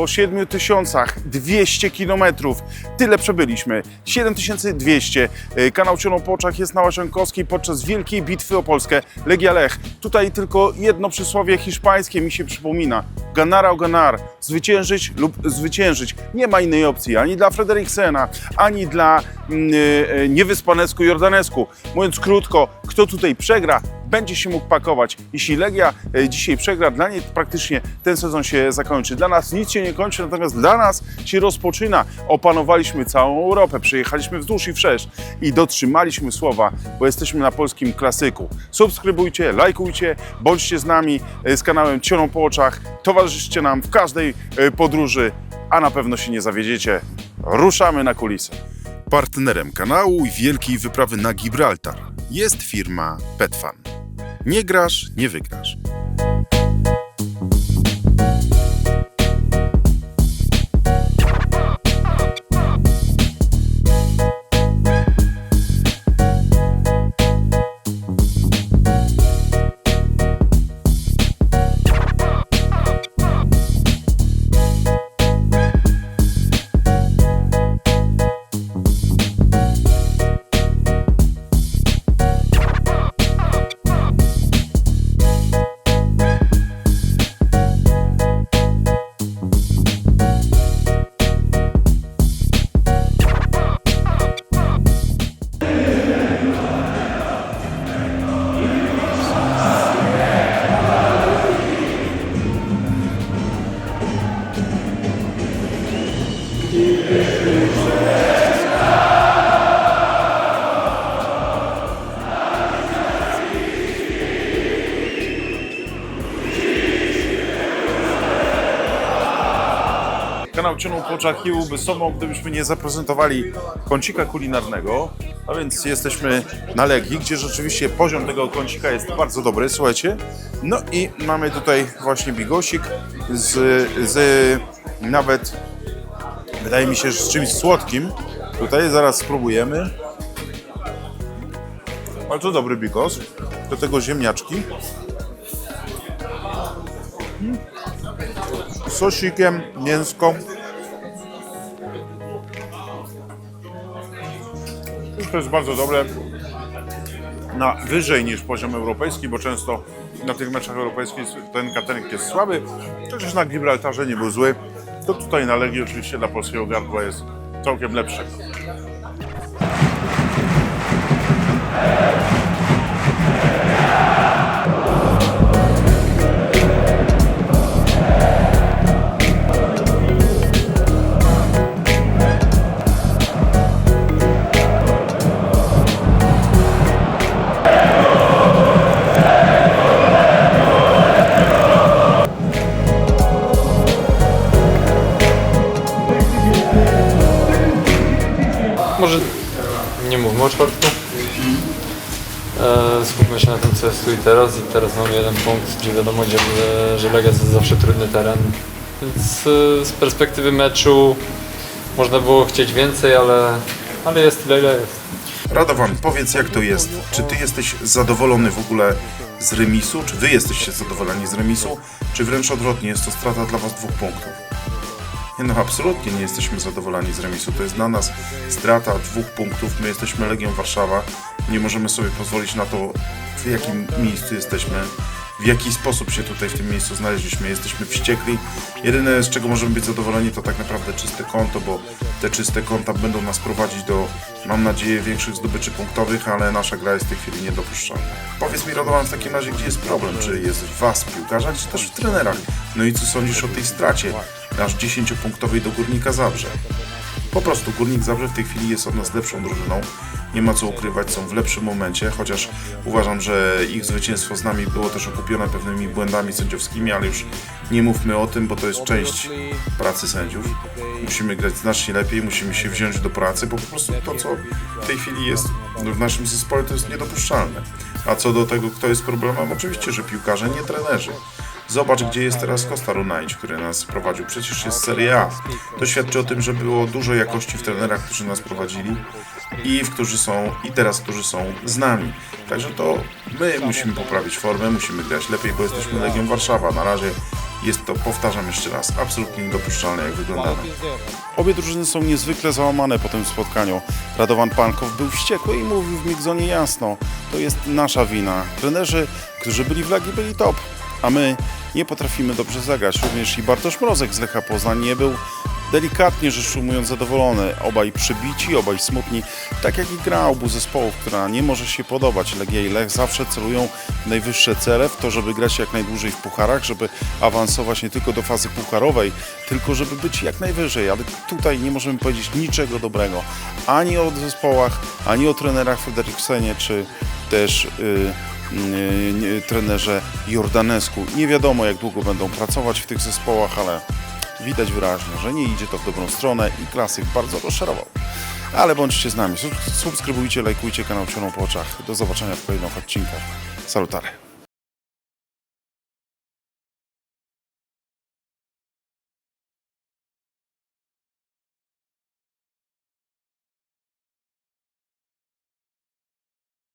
po 7200 kilometrów. Tyle przebyliśmy. 7200. E, Kanał Cielą po oczach jest na Łasiankowskiej podczas wielkiej bitwy o Polskę. Legia Lech. Tutaj tylko jedno przysłowie hiszpańskie mi się przypomina. Ganara o ganar. Zwyciężyć lub zwyciężyć. Nie ma innej opcji. Ani dla Frederiksena, ani dla mm, e, niewyspanesku Jordanesku. Mówiąc krótko, kto tutaj przegra, będzie się mógł pakować. Jeśli Legia e, dzisiaj przegra, dla niej praktycznie ten sezon się zakończy. Dla nas nic się nie kończy, natomiast dla nas się rozpoczyna. Opanowaliśmy całą Europę, przejechaliśmy wzdłuż i wszerz i dotrzymaliśmy słowa, bo jesteśmy na polskim klasyku. Subskrybujcie, lajkujcie, bądźcie z nami e, z kanałem Cioną po oczach, towarzyszcie nam w każdej e, podróży, a na pewno się nie zawiedziecie. Ruszamy na kulisy. Partnerem kanału i wielkiej wyprawy na Gibraltar jest firma Petfan. Nie grasz, nie wygrasz. Kanał Ciągu po oczach byłby sobą, gdybyśmy nie zaprezentowali kącika kulinarnego. A więc jesteśmy na Legii, gdzie rzeczywiście poziom tego kącika jest bardzo dobry, słuchajcie. No i mamy tutaj właśnie bigosik z, z nawet, wydaje mi się, z czymś słodkim. Tutaj zaraz spróbujemy. Bardzo dobry bigos. Do tego ziemniaczki. Sosikiem, mięsko. To jest bardzo dobre. Na wyżej niż poziom europejski, bo często na tych meczach europejskich ten catering jest słaby. Chociaż na Gibraltarze nie był zły. To tutaj na Legii oczywiście dla polskiego gardła jest całkiem lepsze. Może nie mówmy o czwartku. E, skupmy się na tym, co jest tu i teraz. I teraz mamy jeden punkt, gdzie wiadomo, gdzie, że Legia jest zawsze trudny teren. Więc e, z perspektywy meczu można było chcieć więcej, ale, ale jest tyle, ile jest. Radowan, powiedz jak to jest. Czy ty jesteś zadowolony w ogóle z remisu? Czy wy jesteście zadowoleni z remisu? Czy wręcz odwrotnie, jest to strata dla was dwóch punktów? No, absolutnie nie jesteśmy zadowoleni z remisu. To jest dla nas strata dwóch punktów. My jesteśmy Legią Warszawa. Nie możemy sobie pozwolić na to, w jakim miejscu jesteśmy, w jaki sposób się tutaj w tym miejscu znaleźliśmy. Jesteśmy wściekli. Jedyne, z czego możemy być zadowoleni, to tak naprawdę czyste konto, bo te czyste konta będą nas prowadzić do, mam nadzieję, większych zdobyczy punktowych, ale nasza gra jest w tej chwili niedopuszczalna. Powiedz mi, Radovan, w takim razie, gdzie jest problem? Czy jest w Was, piłkarzach, czy też w trenerach? No i co sądzisz o tej stracie, aż 10-punktowej do Górnika Zabrze? Po prostu Górnik Zabrze w tej chwili jest od nas lepszą drużyną. Nie ma co ukrywać, są w lepszym momencie, chociaż uważam, że ich zwycięstwo z nami było też okupione pewnymi błędami sędziowskimi, ale już nie mówmy o tym, bo to jest część pracy sędziów. Musimy grać znacznie lepiej, musimy się wziąć do pracy, bo po prostu to, co w tej chwili jest w naszym zespole, to jest niedopuszczalne. A co do tego, kto jest problemem, oczywiście, że piłkarze, nie trenerzy. Zobacz, gdzie jest teraz Costa Runaić, który nas prowadził. Przecież jest Serie A. To świadczy o tym, że było dużo jakości w trenerach, którzy nas prowadzili i w którzy są, i teraz, którzy są z nami. Także to my musimy poprawić formę, musimy grać lepiej, bo jesteśmy Legią Warszawa. Na razie Jest to, powtarzam jeszcze raz, absolutnie niedopuszczalne jak wyglądamy. Obie drużyny są niezwykle załamane po tym spotkaniu. Radovan Pankow był wściekły i mówił w Migzonie jasno, to jest nasza wina. Trenerzy, którzy byli w Legii, byli top, a my nie potrafimy dobrze zagrać. Również i Bartosz Mrozek z Lecha Poznań nie był delikatnie rzecz ujmując zadowolony. Obaj przybici, obaj smutni. Tak jak i gra obu zespołów, która nie może się podobać. Legia i Lech zawsze celują najwyższe cele, w to, żeby grać jak najdłużej w pucharach, żeby awansować nie tylko do fazy pucharowej, tylko żeby być jak najwyżej. Ale tutaj nie możemy powiedzieć niczego dobrego. Ani o zespołach, ani o trenerach Frederiksenie, czy też... Yy, trenerze Jordanesku. Nie wiadomo, jak długo będą pracować w tych zespołach, ale widać wyraźnie, że nie idzie to w dobrą stronę i klasyk bardzo rozczarował. Ale bądźcie z nami, Sub- subskrybujcie, lajkujcie kanał Cioną po oczach. Do zobaczenia w kolejnych odcinkach. Salutary.